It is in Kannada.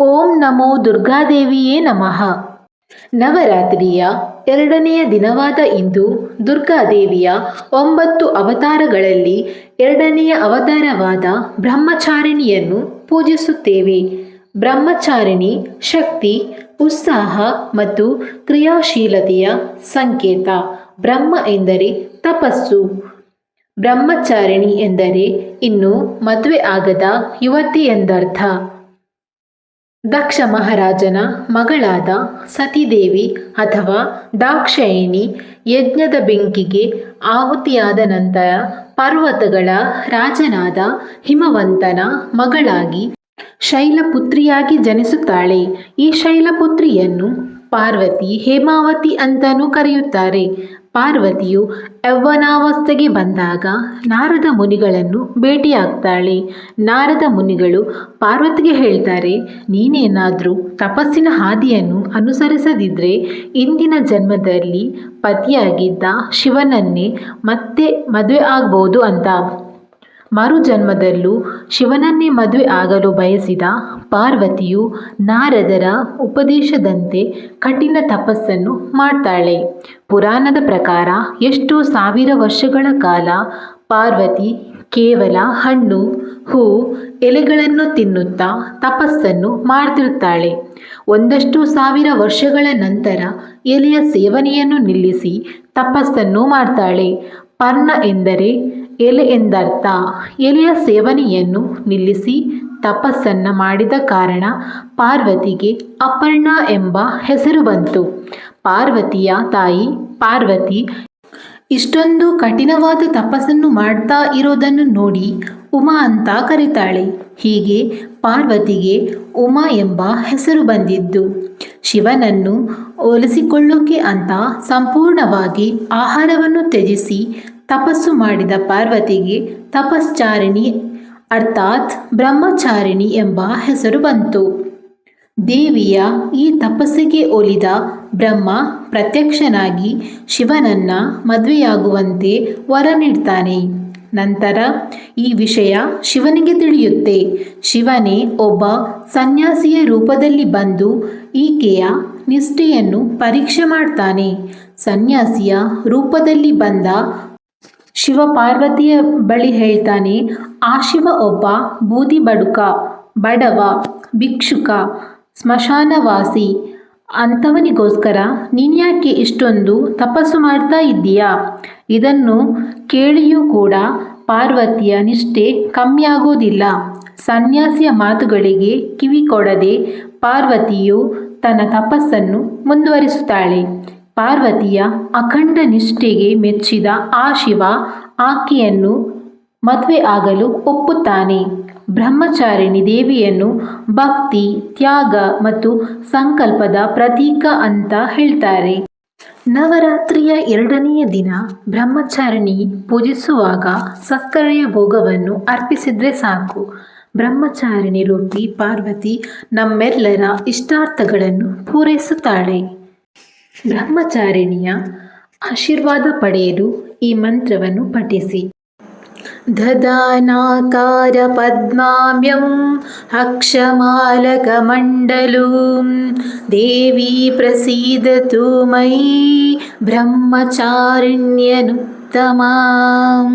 ಓಂ ನಮೋ ದುರ್ಗಾದೇವಿಯೇ ನಮಃ. ನವರಾತ್ರಿಯ ಎರಡನೆಯ ದಿನವಾದ ಇಂದು ದುರ್ಗಾದೇವಿಯ ಒಂಬತ್ತು ಅವತಾರಗಳಲ್ಲಿ ಎರಡನೆಯ ಅವತಾರವಾದ ಬ್ರಹ್ಮಚಾರಿಣಿಯನ್ನು ಪೂಜಿಸುತ್ತೇವೆ. ಬ್ರಹ್ಮಚಾರಿಣಿ ಶಕ್ತಿ, ಉತ್ಸಾಹ ಮತ್ತು ಕ್ರಿಯಾಶೀಲತೆಯ ಸಂಕೇತ. ಬ್ರಹ್ಮ ಎಂದರೆ ತಪಸ್ಸು. ಬ್ರಹ್ಮಚಾರಿಣಿ ಎಂದರೆ ಇನ್ನು ಮದುವೆ ಆಗದ ಯುವತಿ ಎಂದರ್ಥ. ದಕ್ಷ ಮಹಾರಾಜನ ಮಗಳಾದ ಸತಿದೇವಿ ಅಥವಾ ದಾಕ್ಷಾಯಿಣಿ ಯಜ್ಞದ ಬೆಂಕಿಗೆ ಆಹುತಿಯಾದ ನಂತರ ಪರ್ವತಗಳ ರಾಜನಾದ ಹಿಮವಂತನ ಮಗಳಾಗಿ ಶೈಲಪುತ್ರಿಯಾಗಿ ಜನಿಸುತ್ತಾಳೆ. ಈ ಶೈಲಪುತ್ರಿಯನ್ನು ಪಾರ್ವತಿ ಹೇಮಾವತಿ ಅಂತಲೂ ಕರೆಯುತ್ತಾರೆ. ಪಾರ್ವತಿಯು ಯೌವನಾವಸ್ಥೆಗೆ ಬಂದಾಗ ನಾರದ ಮುನಿಗಳನ್ನು ಭೇಟಿಯಾಗ್ತಾಳೆ. ನಾರದ ಮುನಿಗಳು ಪಾರ್ವತಿಗೆ ಹೇಳ್ತಾರೆ, ನೀನೇನಾದರೂ ತಪಸ್ಸಿನ ಹಾದಿಯನ್ನು ಅನುಸರಿಸದಿದ್ದರೆ ಇಂದಿನ ಜನ್ಮದಲ್ಲಿ ಪತಿಯಾಗಿದ್ದ ಶಿವನನ್ನೇ ಮತ್ತೆ ಮದುವೆ ಆಗ್ಬೋದು ಅಂತ. ಮರು ಜನ್ಮದಲ್ಲೂ ಶಿವನನ್ನೇ ಮದುವೆ ಆಗಲು ಬಯಸಿದ ಪಾರ್ವತಿಯು ನಾರದರ ಉಪದೇಶದಂತೆ ಕಠಿಣ ತಪಸ್ಸನ್ನು ಮಾಡ್ತಾಳೆ. ಪುರಾಣದ ಪ್ರಕಾರ ಎಷ್ಟೋ ಸಾವಿರ ವರ್ಷಗಳ ಕಾಲ ಪಾರ್ವತಿ ಕೇವಲ ಹಣ್ಣು, ಹೂ, ಎಲೆಗಳನ್ನು ತಿನ್ನುತ್ತಾ ತಪಸ್ಸನ್ನು ಮಾಡ್ತಿರ್ತಾಳೆ. ಒಂದಷ್ಟು ಸಾವಿರ ವರ್ಷಗಳ ನಂತರ ಎಲೆಯ ಸೇವನೆಯನ್ನು ನಿಲ್ಲಿಸಿ ತಪಸ್ಸನ್ನು ಮಾಡ್ತಾಳೆ. ಪರ್ಣ ಎಂದರೆ ಎಲೆ ಎಂದರ್ಥ. ಎಲೆಯ ಸೇವನೆಯನ್ನು ನಿಲ್ಲಿಸಿ ತಪಸ್ಸನ್ನು ಮಾಡಿದ ಕಾರಣ ಪಾರ್ವತಿಗೆ ಅಪರ್ಣ ಎಂಬ ಹೆಸರು ಬಂತು. ಪಾರ್ವತಿಯ ತಾಯಿ ಪಾರ್ವತಿ ಇಷ್ಟೊಂದು ಕಠಿಣವಾದ ತಪಸ್ಸನ್ನು ಮಾಡ್ತಾ ಇರೋದನ್ನು ನೋಡಿ ಉಮಾ ಅಂತ ಕರೀತಾಳೆ. ಹೀಗೆ ಪಾರ್ವತಿಗೆ ಉಮಾ ಎಂಬ ಹೆಸರು ಬಂದಿದ್ದು. ಶಿವನನ್ನು ಒಲಿಸಿಕೊಳ್ಳೋಕೆ ಅಂತ ಸಂಪೂರ್ಣವಾಗಿ ಆಹಾರವನ್ನು ತ್ಯಜಿಸಿ ತಪಸ್ಸು ಮಾಡಿದ ಪಾರ್ವತಿಗೆ ತಪಶ್ಚಾರಿಣಿ, ಅರ್ಥಾತ್ ಬ್ರಹ್ಮಚಾರಿಣಿ ಎಂಬ ಹೆಸರು ಬಂತು. ದೇವಿಯ ಈ ತಪಸ್ಸಿಗೆ ಒಲಿದ ಬ್ರಹ್ಮ ಪ್ರತ್ಯಕ್ಷನಾಗಿ ಶಿವನನ್ನ ಮದುವೆಯಾಗುವಂತೆ ವರ ನೀಡ್ತಾನೆ ನಂತರ ಈ ವಿಷಯ ಶಿವನಿಗೆ ತಿಳಿಯುತ್ತೆ. ಶಿವನೇ ಒಬ್ಬ ಸನ್ಯಾಸಿಯ ರೂಪದಲ್ಲಿ ಬಂದು ಈಕೆಯ ನಿಷ್ಠೆಯನ್ನು ಪರೀಕ್ಷೆ ಮಾಡ್ತಾನೆ. ಸನ್ಯಾಸಿಯ ರೂಪದಲ್ಲಿ ಬಂದ ಶಿವ ಪಾರ್ವತಿಯ ಬಳಿ ಹೇಳ್ತಾನೆ, ಆ ಶಿವ ಒಬ್ಬ ಬೂದಿ ಬಡುಕ, ಬಡವ, ಭಿಕ್ಷುಕ, ಸ್ಮಶಾನವಾಸಿ. ಅಂಥವನಿಗೋಸ್ಕರ ನೀನ್ಯಾಕೆ ಇಷ್ಟೊಂದು ತಪಸ್ಸು ಮಾಡ್ತಾ ಇದ್ದೀಯಾ? ಇದನ್ನು ಕೇಳಿಯೂ ಕೂಡ ಪಾರ್ವತಿಯ ನಿಷ್ಠೆ ಕಮ್ಮಿಯಾಗೋದಿಲ್ಲ. ಸನ್ಯಾಸಿಯ ಮಾತುಗಳಿಗೆ ಕಿವಿ ಕೊಡದೆ ಪಾರ್ವತಿಯು ತನ್ನ ತಪಸ್ಸನ್ನು ಮುಂದುವರಿಸುತ್ತಾಳೆ. ಪಾರ್ವತಿಯ ಅಖಂಡ ನಿಷ್ಠೆಗೆ ಮೆಚ್ಚಿದ ಆ ಶಿವ ಆಕೆಯನ್ನು ಮದುವೆ ಆಗಲು ಒಪ್ಪುತ್ತಾನೆ. ಬ್ರಹ್ಮಚಾರಿಣಿ ದೇವಿಯನ್ನು ಭಕ್ತಿ, ತ್ಯಾಗ ಮತ್ತು ಸಂಕಲ್ಪದ ಪ್ರತೀಕ ಅಂತ ಹೇಳ್ತಾರೆ. ನವರಾತ್ರಿಯ ಎರಡನೆಯ ದಿನ ಬ್ರಹ್ಮಚಾರಿಣಿ ಪೂಜಿಸುವಾಗ ಸಕ್ಕರೆಯ ಭೋಗವನ್ನು ಅರ್ಪಿಸಿದ್ರೆ ಸಾಕು. ಬ್ರಹ್ಮಚಾರಿಣಿ ರೂಪಿ ಪಾರ್ವತಿ ನಮ್ಮೆಲ್ಲರ ಇಷ್ಟಾರ್ಥಗಳನ್ನು ಪೂರೈಸುತ್ತಾಳೆ. ಬ್ರಹ್ಮಚಾರಿಣಿಯ ಆಶೀರ್ವಾದ ಪಡೆಯಲು ಈ ಮಂತ್ರವನ್ನು ಪಠಿಸಿ ದದಾನಾಕಾರ ಪದ್ಮಾಮ್ಯಂ ಅಕ್ಷಮಾಲಕಮಂಡಲೂಂ ದೇವಿ ಪ್ರಸೀದತು ಮಯಿ ಬ್ರಹ್ಮಚಾರಿಣ್ಯನುತ್ತಮಾಂ